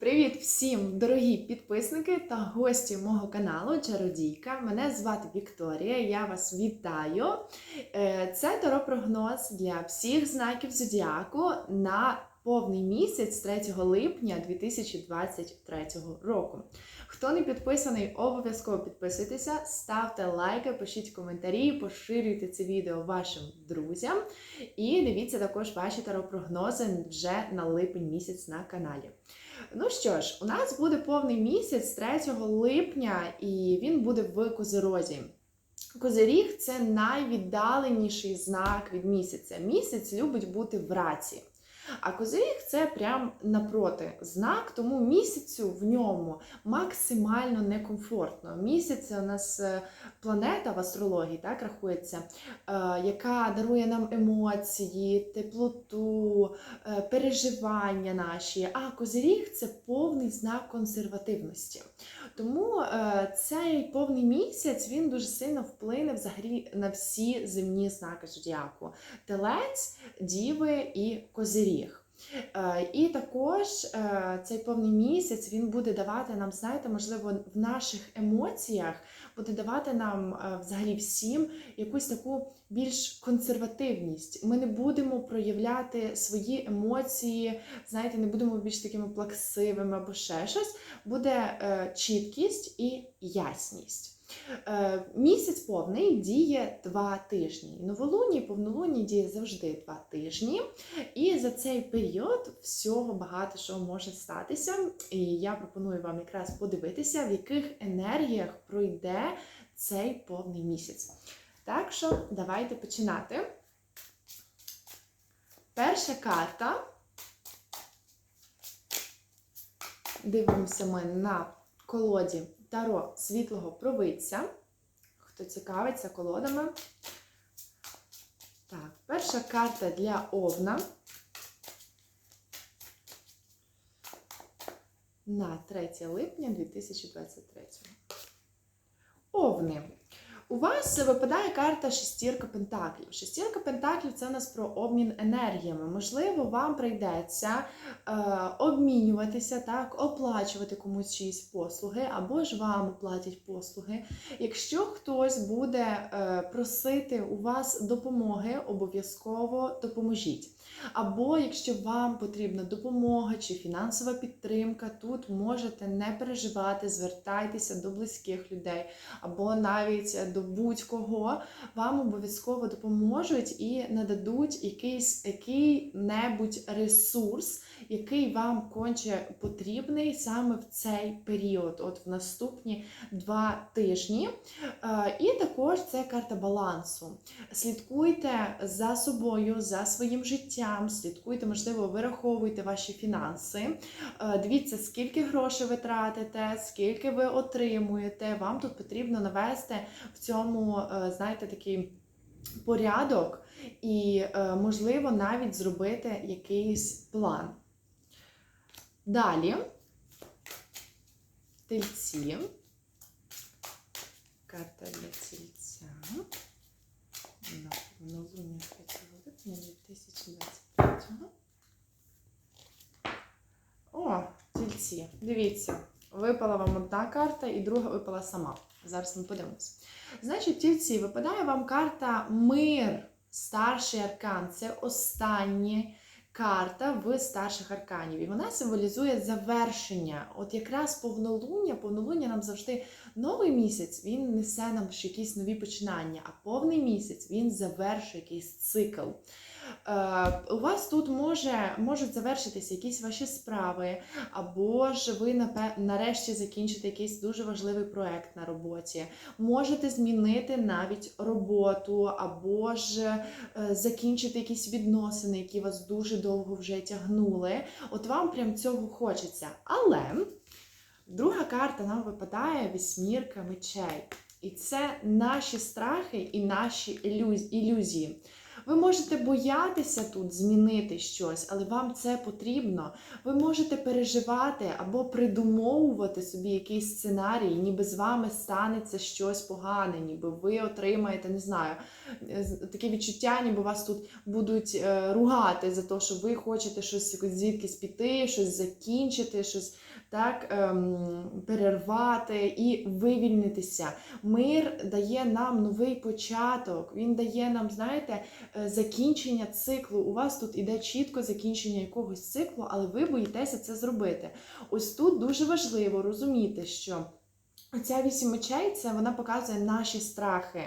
Привіт всім, дорогі підписники та гості мого каналу Чародійка. Мене звати Вікторія. Я вас вітаю. Е, Це таро-прогноз для всіх знаків зодіаку на повний місяць 3 липня 2023 року. Хто не підписаний, обов'язково підписуйтеся, ставте лайки, пишіть коментарі, поширюйте це відео вашим друзям. І дивіться також ваші таро-прогнози вже на липень місяць на каналі. Ну що ж, у нас буде повний місяць 3 липня, і він буде в Козирозі. Козиріг це найвіддаленіший знак від місяця. Місяць любить бути в раці. А козиріг це прям напроти знак, тому місяцю в ньому максимально некомфортно. Місяць у нас е, планета в астрології, так рахується, е, яка дарує нам емоції, теплоту, е, переживання наші. А козиріг це повний знак консервативності. Тому цей повний місяць він дуже сильно вплине взагалі на всі земні знаки зодіаку: телець, діви і козиріг. Е, І також е, цей повний місяць він буде давати нам, знаєте, можливо, в наших емоціях буде давати нам е, взагалі всім якусь таку більш консервативність. Ми не будемо проявляти свої емоції, знаєте, не будемо більш такими плаксивими або ще щось. Буде чіткість і ясність. Е, Місяць повний діє два тижні. Новолунні і повнолунні діє завжди два тижні. І за цей період всього багато що може статися. І я пропоную вам якраз подивитися, в яких енергіях пройде цей повний місяць. Так що давайте починати. Перша карта. Дивимося ми на колоді Таро світлого провидця. Хто цікавиться колодами. Так, перша карта для Овна. На 3 липня 2023. Овни. У вас випадає карта шестірка пентаклів. Шестірка пентаклів це у нас про обмін енергіями. Можливо, вам прийдеться е, обмінюватися, так, оплачувати комусь чиїсь послуги, або ж вам оплатять послуги. Якщо хтось буде е, просити у вас допомоги, обов'язково допоможіть. Або якщо вам потрібна допомога чи фінансова підтримка, тут можете не переживати, звертайтеся до близьких людей, або навіть до будь-кого, вам обов'язково допоможуть і нададуть якийсь який-небудь ресурс, який вам конче потрібний саме в цей період, от в наступні два тижні. Е, І також це карта балансу. Слідкуйте за собою, за своїм життям, слідкуйте, можливо, вираховуйте ваші фінанси. Е, Дивіться, скільки грошей ви тратите, скільки ви отримуєте. Вам тут потрібно навести в цьому, е, знаєте, такий порядок і, е, можливо, навіть зробити якийсь план. Далі тельці. Карта для тельця. На новолуння 3 липня 2023. О, тільці. Дивіться, випала вам одна карта і друга випала сама. Зараз ми подивимось. Значить, тільці, випадає вам карта Мир, старший аркан. Це остання карта в старших арканів. І вона символізує завершення. От якраз повнолуння, повнолуння нам завжди новий місяць він несе нам ще якісь нові починання, а повний місяць він завершує якийсь цикл. Е, у вас тут може, можуть завершитися якісь ваші справи, або ж ви нарешті закінчите якийсь дуже важливий проект на роботі. Можете змінити навіть роботу, або ж е, закінчити якісь відносини, які вас дуже довго вже тягнули. От вам прям цього хочеться. Але друга карта нам випадає вісьмірка мечей. І це наші страхи і наші ілюз- ілюзії. Ви можете боятися тут змінити щось, але вам це потрібно. Ви можете переживати або придумовувати собі якийсь сценарій, ніби з вами станеться щось погане, ніби ви отримаєте, не знаю, таке відчуття, ніби вас тут будуть е, ругати за те, що ви хочете щось звідкись піти, щось закінчити, щось так ем, перервати і вивільнитися. Мир дає нам новий початок. Він дає нам, знаєте, е, закінчення циклу. У вас тут іде чітко закінчення якогось циклу, але ви боїтеся це зробити. Ось тут дуже важливо розуміти, що. Ця вісім мечей це вона показує наші страхи.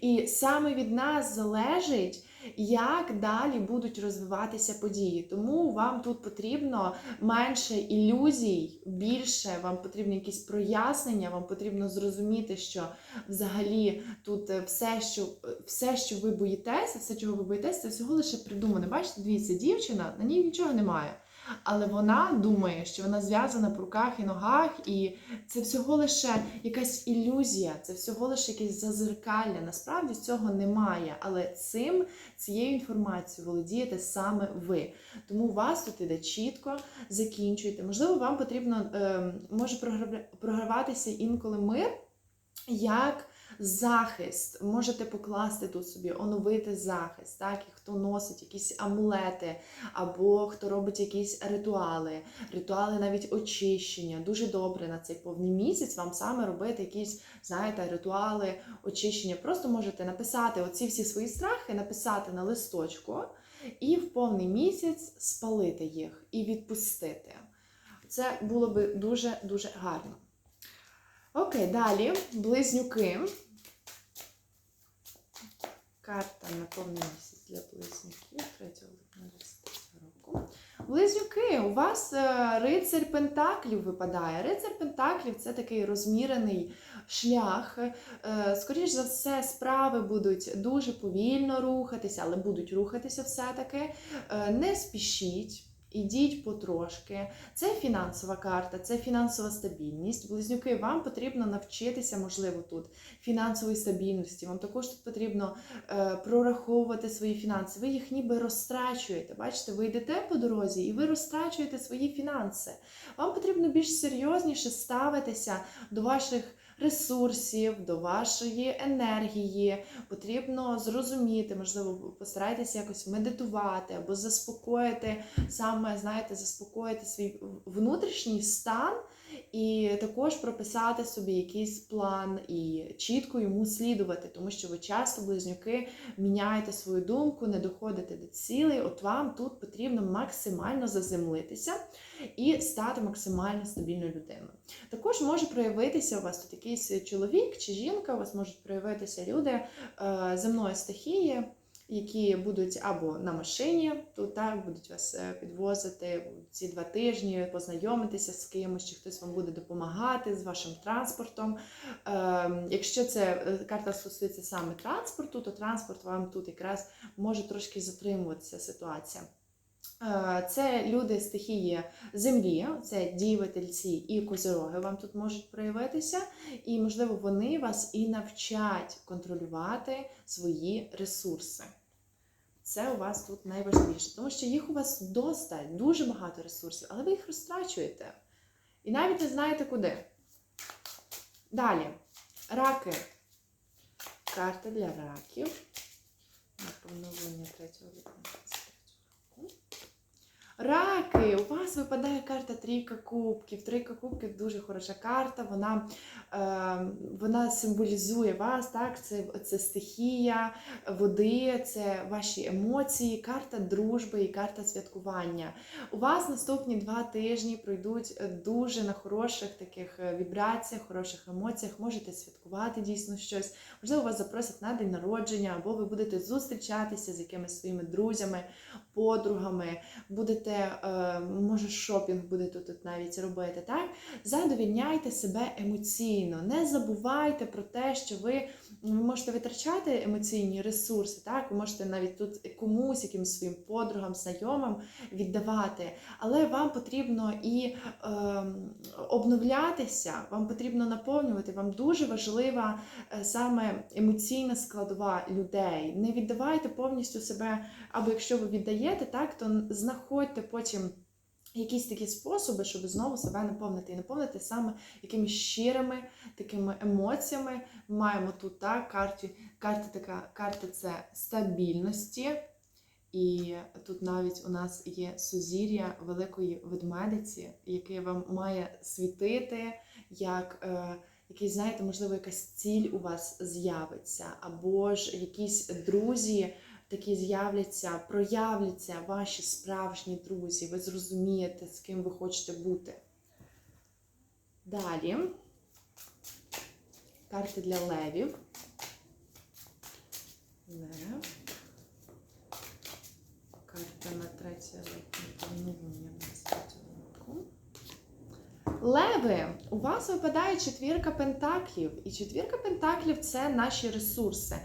І саме від нас залежить, як далі будуть розвиватися події. Тому вам тут потрібно менше ілюзій, більше вам потрібні якісь прояснення, вам потрібно зрозуміти, що взагалі тут е, все, що, е, все, що ви боїтеся, все, чого ви боїтеся, це всього лише придумане. Бачите, дивіться, дівчина, на ній нічого немає. Але вона думає, що вона зв'язана по руках і ногах, і це всього лише якась ілюзія, це всього лише якесь зазеркалля. Насправді цього немає. Але цим, цією інформацією володієте саме ви. Тому вас тут іде чітко, закінчуйте. Можливо, вам потрібно е, може програв- програватися інколи мир як захист. Можете покласти тут собі, оновити захист, так? І хто носить якісь амулети, або хто робить якісь ритуали, ритуали навіть очищення. Дуже добре на цей повний місяць вам саме робити якісь, знаєте, ритуали очищення. Просто можете написати оці всі свої страхи, написати на листочку і в повний місяць спалити їх і відпустити. Це було би дуже-дуже гарно. Окей, далі близнюки. Карта на для близнюків 3 липня 23 року. Близнюки, у вас е, рицарь Пентаклів випадає. Рицар Пентаклів це такий розмірений шлях. Скоріше Скоріш за все, справи будуть дуже повільно рухатися, але будуть рухатися все-таки. Е, Не спішіть. Ідіть потрошки. Це фінансова карта, це фінансова стабільність. Близнюки, вам потрібно навчитися, можливо, тут фінансової стабільності. Вам також тут потрібно е, прораховувати свої фінанси. Ви їх ніби розтрачуєте. Бачите, ви йдете по дорозі і ви розтрачуєте свої фінанси. Вам потрібно більш серйозніше ставитися до ваших ресурсів, до вашої енергії. Потрібно зрозуміти, можливо, постарайтеся якось медитувати або заспокоїти саме, знаєте, заспокоїти свій внутрішній стан. І також прописати собі якийсь план і чітко йому слідувати, тому що ви часто, близнюки, міняєте свою думку, не доходите до цілей. От вам тут потрібно максимально заземлитися і стати максимально стабільною людиною. Також може проявитися у вас тут якийсь чоловік чи жінка, у вас можуть проявитися люди е, земної стихії які будуть або на машині, тут так будуть вас е, підвозити ці два тижні, познайомитися з кимось, чи хтось вам буде допомагати з вашим транспортом. Ем, Якщо це е, карта стосується саме транспорту, то транспорт вам тут якраз може трошки затримуватися ситуація. Е, Це люди стихії землі, це діви, тельці і козироги вам тут можуть проявитися, і, можливо, вони вас і навчать контролювати свої ресурси. Це у вас тут найважливіше, тому що їх у вас досталь, дуже багато ресурсів, але ви їх розтрачуєте. І навіть не знаєте куди. Далі, раки. Карта для раків. На поновлення 3 липня 23 року. Раки, у вас випадає карта Трійка Кубків. Трійка Кубків дуже хороша карта. Вона, е, вона символізує вас, так? Це, це стихія води, це ваші емоції, карта дружби і карта святкування. У вас наступні два тижні пройдуть дуже на хороших таких е, вібраціях, хороших емоціях. Можете святкувати дійсно щось. Можливо, вас запросять на день народження, або ви будете зустрічатися з якимись своїми друзями, подругами, будете будете, е, може, шопінг будете тут навіть робити, так? Задовільняйте себе емоційно. Не забувайте про те, що ви, ви можете витрачати емоційні ресурси, так? Ви можете навіть тут комусь, якимось своїм подругам, знайомим віддавати. Але вам потрібно і е, обновлятися, вам потрібно наповнювати. Вам дуже важлива е, саме емоційна складова людей. Не віддавайте повністю себе, або якщо ви віддаєте, так, то знаходьте потім. Якісь такі способи, щоб знову себе наповнити і наповнити саме якимись щирими такими емоціями. Маємо тут так, карті, карта така, карта це стабільності, і тут навіть у нас є сузір'я великої ведмедиці, яке вам має світити, як е, якийсь, знаєте, можливо, якась ціль у вас з'явиться, або ж якісь друзі такі з'являться, проявляться ваші справжні друзі, ви зрозумієте, з ким ви хочете бути. Далі карти для левів. Лев. Карта на третє року. Леви, у вас випадає четвірка пентаклів, і четвірка пентаклів це наші ресурси.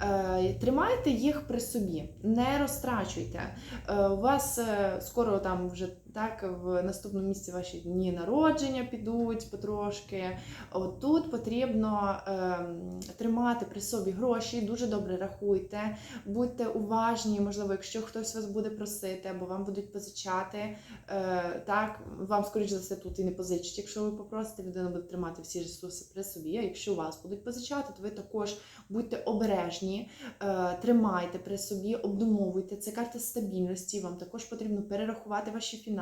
Е, Тримайте їх при собі, не розтрачуйте. Е, У вас е, скоро там вже так в наступному місці ваші дні народження підуть потрошки. От тут потрібно ем, тримати при собі гроші, дуже добре рахуйте, будьте уважні, можливо, якщо хтось вас буде просити або вам будуть позичати, е, так, вам, скоріш за все, тут і не позичать. Якщо ви попросите, людина буде тримати всі ресурси при собі. А якщо вас будуть позичати, то ви також будьте обережні, е, тримайте при собі, обдумовуйте. Це карта стабільності. Вам також потрібно перерахувати ваші фінанси,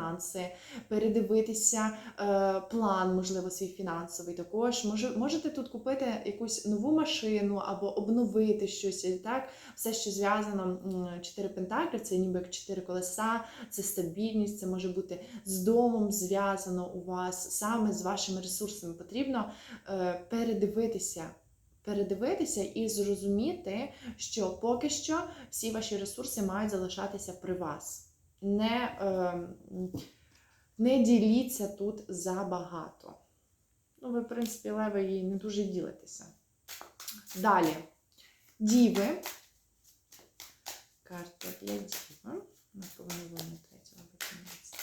передивитися е, план, можливо, свій фінансовий. Також може, можете тут купити якусь нову машину або обновити щось. Так, все, що зв'язано чотири пентаклі, це ніби як чотири колеса, це стабільність, це може бути з домом зв'язано у вас, саме з вашими ресурсами. Потрібно е, передивитися. Передивитися і зрозуміти, що поки що всі ваші ресурси мають залишатися при вас. Не, е, не діліться тут забагато. Ну, ви, в принципі, леви її не дуже ділитеся. Далі. Діви. Карта для діви. На повернення третього або 15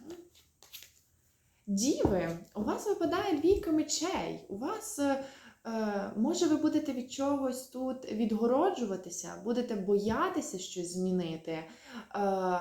року. Діви, у вас випадає двійка мечей. У вас, е, е, може, ви будете від чогось тут відгороджуватися, будете боятися щось змінити,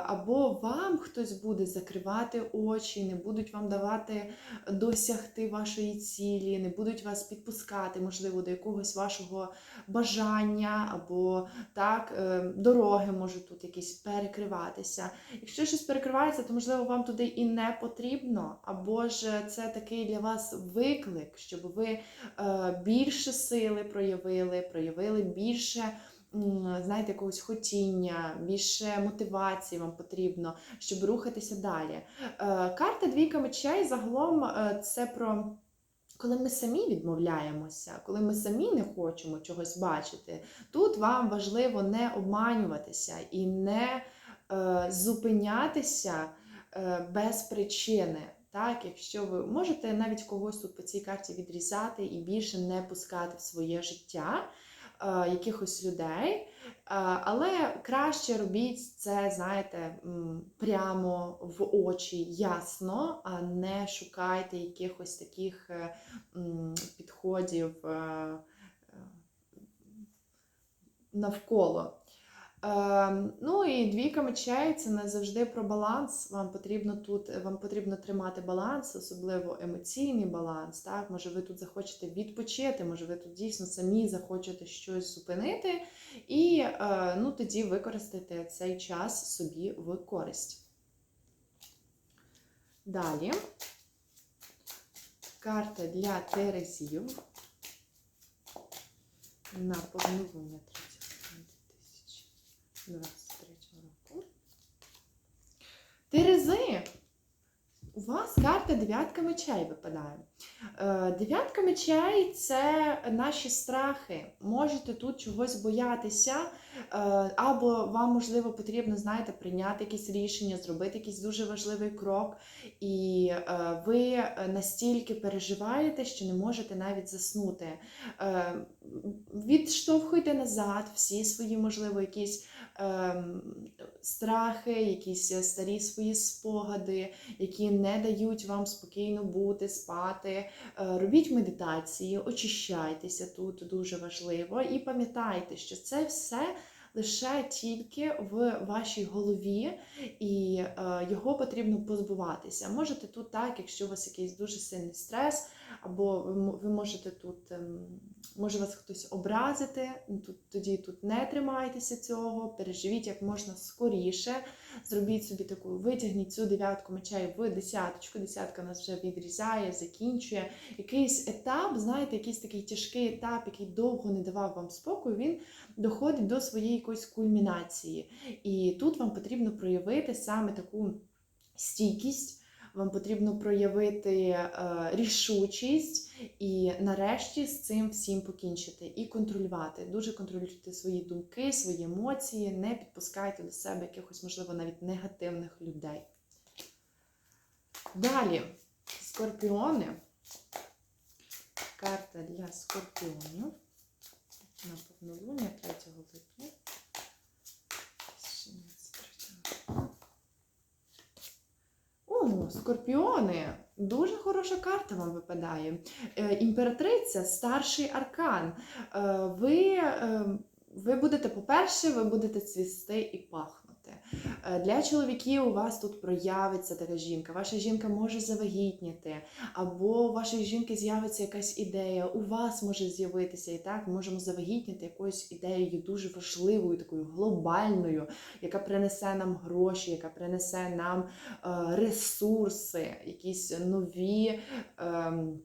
або вам хтось буде закривати очі, не будуть вам давати досягти вашої цілі, не будуть вас підпускати, можливо, до якогось вашого бажання, або так, е, дороги можуть тут якісь перекриватися. Якщо щось перекривається, то можливо вам туди і не потрібно, або ж це такий для вас виклик, щоб ви е, більше сили проявили, проявили більше. Знаєте, якогось хотіння, більше мотивації вам потрібно, щоб рухатися далі. Е, Карта двійка мечей загалом е, це про коли ми самі відмовляємося, коли ми самі не хочемо чогось бачити. Тут вам важливо не обманюватися і не е, зупинятися е, без причини. Так, якщо ви можете навіть когось тут по цій карті відрізати і більше не пускати в своє життя якихось людей. Е, але краще робіть це, знаєте, прямо в очі ясно, а не шукайте якихось таких е, підходів е, е, навколо. Е, ну і двійка мечей це не завжди про баланс. Вам потрібно тут вам потрібно тримати баланс, особливо емоційний баланс. Так, може, ви тут захочете відпочити, може, ви тут дійсно самі захочете щось зупинити, і е, ну, тоді використати цей час собі в користь. Далі карта для терезів на повернення 2023 року. Терези! У вас карта дев'ятка мечей випадає. Е, Дев'ятка мечей це наші страхи. Можете тут чогось боятися, Е, Або вам, можливо, потрібно, знаєте, прийняти якісь рішення, зробити якийсь дуже важливий крок, і е, ви настільки переживаєте, що не можете навіть заснути. Відштовхуйте назад всі свої, можливо, якісь страхи, якісь старі свої спогади, які не дають вам спокійно бути, спати. Е, Робіть медитації, очищайтеся тут дуже важливо. І пам'ятайте, що це все лише тільки в вашій голові, і е, його потрібно позбуватися. Можете тут так, якщо у вас якийсь дуже сильний стрес, або ви, можете тут, ем, може вас хтось образити, тут, тоді тут не тримайтеся цього, переживіть як можна скоріше. Зробіть собі таку, витягніть цю дев'ятку мечей в десяточку. Десятка нас вже відрізає, закінчує. Якийсь етап, знаєте, якийсь такий тяжкий етап, який довго не давав вам спокою, він доходить до своєї якоїсь кульмінації. І тут вам потрібно проявити саме таку стійкість. Вам потрібно проявити е, рішучість і нарешті з цим всім покінчити і контролювати. Дуже контролюйте свої думки, свої емоції, не підпускайте до себе якихось, можливо, навіть негативних людей. Далі, скорпіони. Карта для скорпіонів. На повнолуння 3 липня. Скорпіони! Дуже хороша карта вам випадає. Е, Імператриця, старший аркан. Е, Ви, е, ви будете, по-перше, ви будете цвісти і пахнути. Е, Для чоловіків у вас тут проявиться така жінка. Ваша жінка може завагітніти, або у вашої жінки з'явиться якась ідея, у вас може з'явитися і так, ми можемо завагітніти якоюсь ідеєю дуже важливою, такою глобальною, яка принесе нам гроші, яка принесе нам е, ресурси, якісь нові. ем,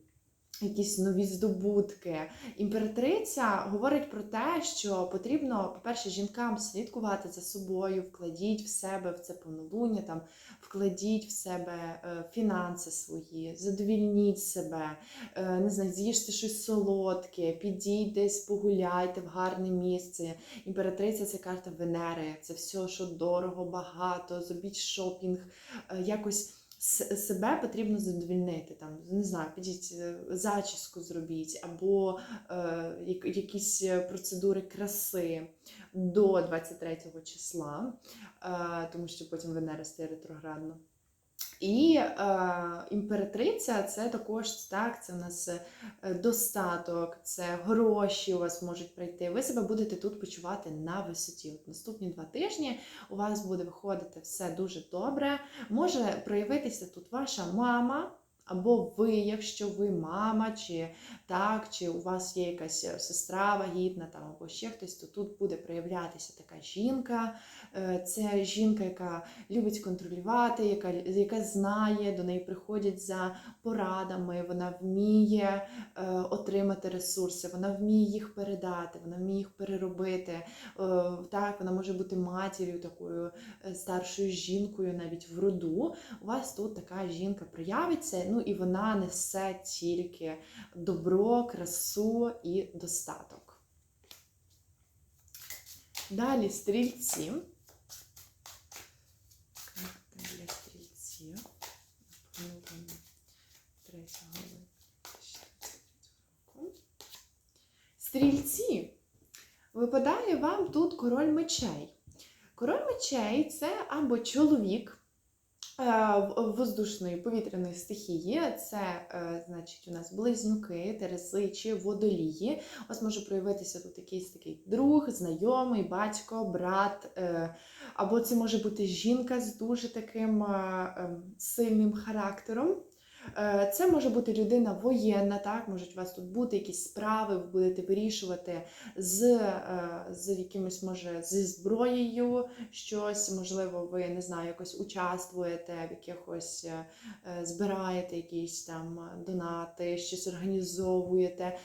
Якісь нові здобутки. Імператриця говорить про те, що потрібно, по-перше, жінкам слідкувати за собою, вкладіть в себе в це повнолуння, там, вкладіть в себе е, фінанси свої, задовільніть себе, е, не знаю, з'їжте щось солодке, підіть десь, погуляйте в гарне місце. Імператриця це карта Венери, це все, що дорого, багато, зробіть шопінг, е, якось. Себе потрібно задовільнити, там, не знаю, підіть е, зачіску зробіть, або е, як- якісь е, процедури краси до 23 числа, е, тому що потім Венера стає ретроградно. І е, імператриця це також так, це у нас е, достаток, це гроші у вас можуть прийти. Ви себе будете тут почувати на висоті. От наступні два тижні у вас буде виходити все дуже добре. Може проявитися тут ваша мама. Або ви, якщо ви мама, чи так, чи у вас є якась е, сестра вагітна, там або ще хтось, то тут буде проявлятися така жінка. Е, Це жінка, яка любить контролювати, яка, яка знає, до неї приходять за порадами, вона вміє е, отримати ресурси, вона вміє їх передати, вона вміє їх переробити. Так, вона може бути матір'ю, такою старшою жінкою, навіть в роду. У вас тут така жінка проявиться, ну і вона несе тільки добро, красу і достаток. Далі стрільці. Карта для стрільців. Повідомлення 3 липня 2023 року. Стрільці. Випадає вам тут король мечей. Король мечей це або чоловік воздушної повітряної стихії. Це, е, значить, у нас близнюки, терези чи водолії. Ось може проявитися тут якийсь такий друг, знайомий, батько, брат. е, Або це може бути жінка з дуже таким е, ем, сильним характером. Е, Це може бути людина воєнна, так, можуть у вас тут бути якісь справи, ви будете вирішувати з, е, з якимось, може, зі зброєю щось, можливо, ви не знаю, якось участвуєте в якихось, е, збираєте якісь там донати, щось організовуєте.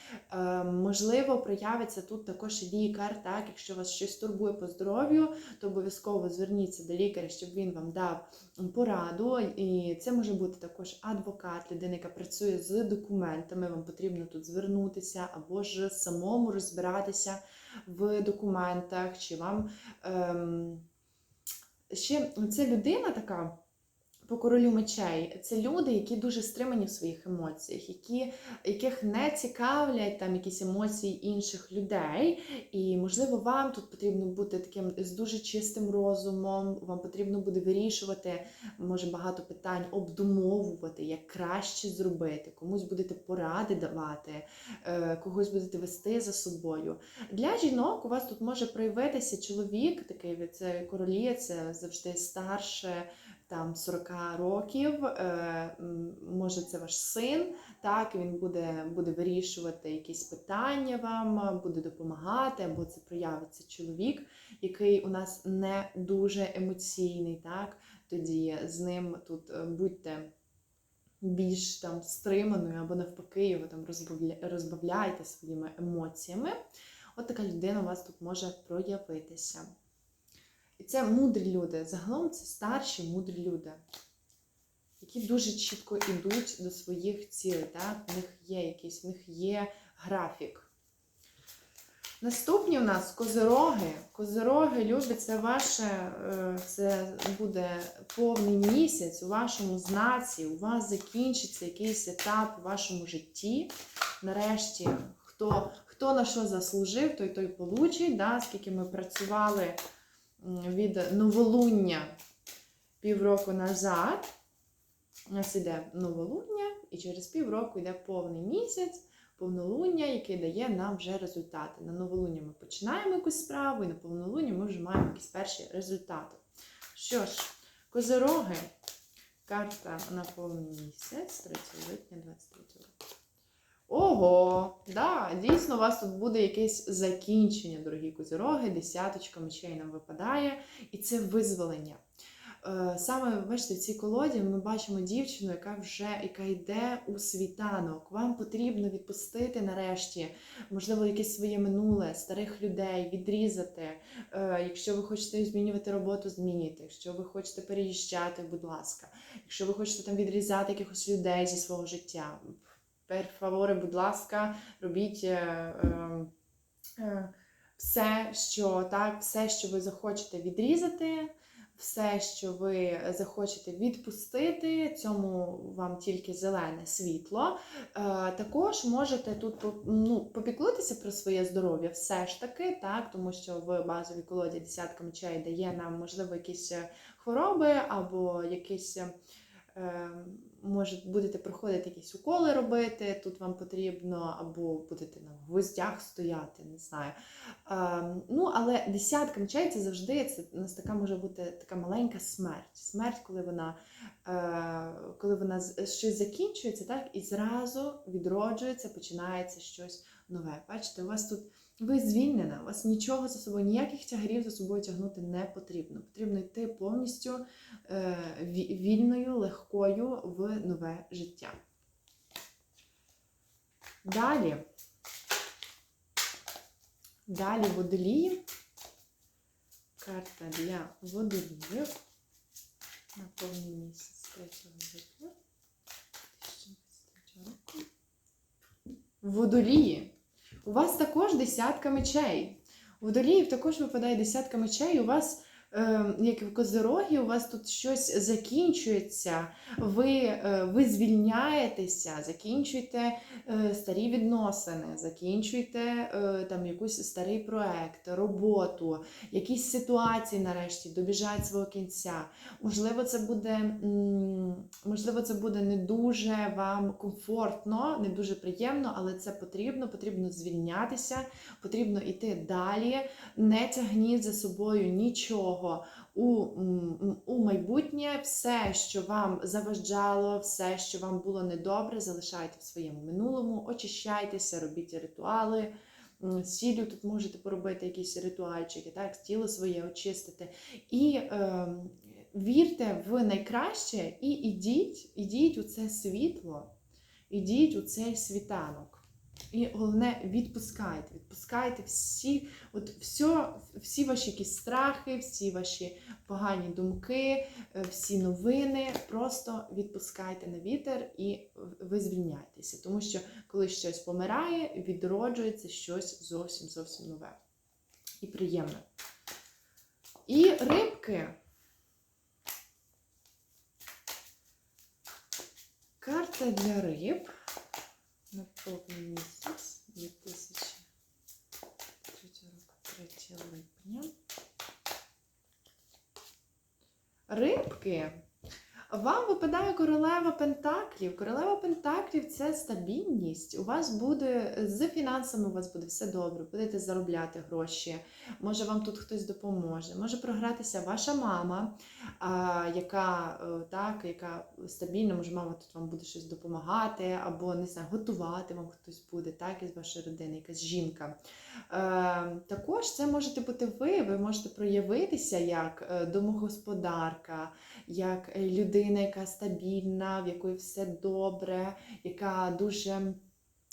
Можливо, проявиться тут також лікар, так, якщо вас щось турбує по здоров'ю, то обов'язково зверніться до лікаря, щоб він вам дав пораду. І це може бути також адвокат, адвокат, людина, яка працює з документами, вам потрібно тут звернутися або ж самому розбиратися в документах, чи вам ем, ще це людина така. По королю мечей це люди, які дуже стримані в своїх емоціях, які, яких не цікавлять там якісь емоції інших людей. І, можливо, вам тут потрібно бути таким з дуже чистим розумом, вам потрібно буде вирішувати, може, багато питань, обдумовувати, як краще зробити, комусь будете поради давати, е, когось будете вести за собою. Для жінок у вас тут може проявитися чоловік, такий це королі, це завжди старше там 40 років, е, може це ваш син, так, він буде, буде вирішувати якісь питання вам, буде допомагати, або це проявиться чоловік, який у нас не дуже емоційний, так, тоді з ним тут е, будьте більш там стриманою, або навпаки, його там розбавля- розбавляйте своїми емоціями. От така людина у вас тут може проявитися. Це мудрі люди. Загалом це старші мудрі люди, які дуже чітко йдуть до своїх цілей. Так? В них є якийсь, в них є графік. Наступні у нас козироги. Козироги, любі, це ваше, е, це буде повний місяць у вашому знаці. У вас закінчиться якийсь етап у вашому житті. Нарешті, хто, хто на що заслужив, той той получить. Да? Скільки ми працювали від новолуння півроку назад. У нас іде новолуння, і через півроку йде повний місяць, повнолуння, яке дає нам вже результати. На новолуння ми починаємо якусь справу, і на повнолуння ми вже маємо якісь перші результати. Що ж, козироги, карта на повний місяць, 3 липня 23 року. Ого, да, дійсно, у вас тут буде якесь закінчення, дорогі козироги, десяточка мечей нам випадає, і це визволення. Е, Саме бачите, в цій колоді ми бачимо дівчину, яка вже яка йде у світанок. Вам потрібно відпустити нарешті, можливо, якесь своє минуле, старих людей, відрізати. Е, Якщо ви хочете змінювати роботу, змінюйте. Якщо ви хочете переїжджати, будь ласка. Якщо ви хочете там відрізати якихось людей зі свого життя, пер фаворе, будь ласка, робіть. е, е, е, Все, що так, все, що ви захочете відрізати, все, що ви захочете відпустити, цьому вам тільки зелене світло. Е, також можете тут ну, попіклитися про своє здоров'я, все ж таки, так, тому що в базовій колоді десятка мечей дає нам, можливо, якісь е, хвороби або якісь. е, Е, може, будете проходити якісь уколи робити, тут вам потрібно, або будете на гвоздях стояти, не знаю. Е, ну, але десятка мечей це завжди це у нас така може бути така маленька смерть. Смерть, коли вона, е, коли вона щось закінчується, так, і зразу відроджується, починається щось нове. Бачите, у вас тут ви звільнена, у вас нічого за собою, ніяких тягарів за собою тягнути не потрібно. Потрібно йти повністю е, вільною, легкою в нове життя. Далі. Далі водолії. Карта для водоліїв. На повний місяць 3 липня 2023 року. Водолії. У вас також десятка мечей. У водоліїв також випадає десятка мечей. У вас, як і в козирогі, у вас тут щось закінчується. Ви, е, ви звільняєтеся, закінчуєте е, старі відносини, закінчуєте е, там якийсь старий проект, роботу, якісь ситуації нарешті добіжать свого кінця. Можливо, це буде, можливо, це буде не дуже вам комфортно, не дуже приємно, але це потрібно. Потрібно звільнятися, потрібно йти далі. Не тягніть за собою нічого у, у майбутнє. Все, що вам заважало, все, що вам було недобре, залишайте в своєму минулому, очищайтеся, робіть ритуали. З тут можете поробити якісь ритуальчики, так, тіло своє очистити. І е, вірте в найкраще і ідіть, ідіть у це світло, ідіть у цей світанок. І головне, відпускайте. Відпускайте всі, от все, всі ваші якісь страхи, всі ваші погані думки, е, всі новини. Просто відпускайте на вітер і ви звільняйтеся. Тому що коли щось помирає, відроджується щось зовсім зовсім нове і приємне. І рибки. Карта для риб на повний місяць 2003 року 3 липня. Рибки. Вам випадає королева Пентаклів. Королева Пентаклів це стабільність. У вас буде з фінансами, у вас буде все добре, будете заробляти гроші. Може, вам тут хтось допоможе. Може програтися ваша мама, яка е, так, яка стабільна, може, мама тут вам буде щось допомагати, або не знаю, готувати вам хтось буде, так, із вашої родини, якась жінка. Е, також це можете бути ви, ви можете проявитися як е, домогосподарка, як е, людина, яка стабільна, в якої все добре, яка дуже.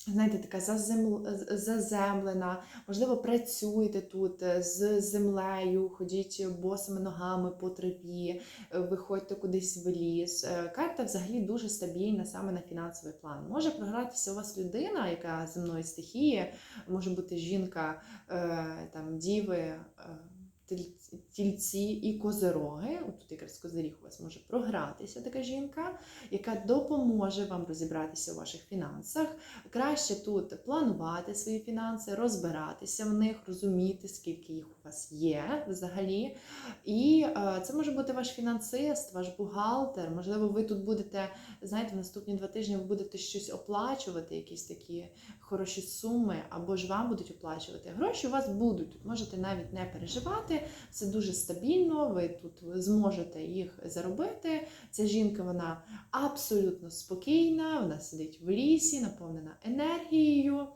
Знаєте, така заземл... заземлена, можливо, працюєте тут е, з землею, ходіть босими ногами по траві, е, виходьте кудись в ліс. Е, Карта взагалі дуже стабільна саме на фінансовий план. Може програтися у вас людина, яка земної стихії, може бути жінка, там діви. Тільці і козероги, от тут якраз козиріг у вас може програтися така жінка, яка допоможе вам розібратися у ваших фінансах. Краще тут планувати свої фінанси, розбиратися в них, розуміти, скільки їх у вас є взагалі. І е, це може бути ваш фінансист, ваш бухгалтер. Можливо, ви тут будете, знаєте, в наступні два тижні ви будете щось оплачувати, якісь такі хороші суми, або ж вам будуть оплачувати. Гроші у вас будуть. Можете навіть не переживати. Це дуже стабільно. Ви тут зможете їх заробити. Ця жінка вона абсолютно спокійна, вона сидить в лісі, наповнена енергією,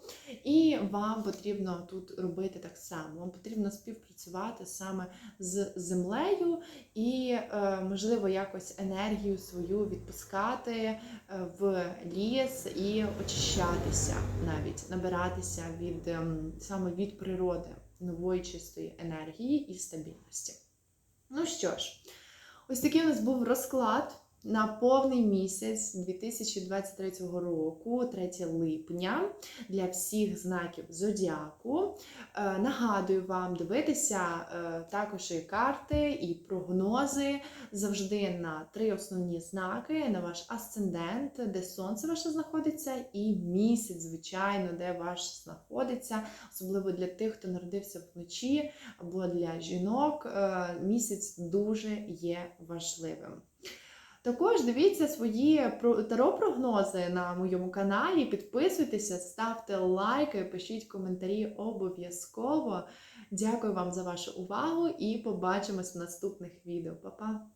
і вам потрібно тут робити так само. Вам потрібно співпрацювати саме з землею і, е, можливо, якось енергію свою відпускати е, в ліс і очищатися навіть, набиратися від ем, саме від природи нової чистої енергії і стабільності. Ну що ж, ось такий у нас був розклад на повний місяць 2023 року, 3 липня, для всіх знаків зодіаку. Е, Нагадую вам дивитися е, також і карти, і прогнози завжди на три основні знаки: на ваш асцендент, де сонце ваше знаходиться, і місяць, звичайно, де ваш знаходиться, особливо для тих, хто народився вночі або для жінок. е, Місяць дуже є важливим. Також дивіться свої про- таро-прогнози на моєму каналі. Підписуйтеся, ставте лайки, пишіть коментарі обов'язково. Дякую вам за вашу увагу і побачимось в наступних відео. Па-па!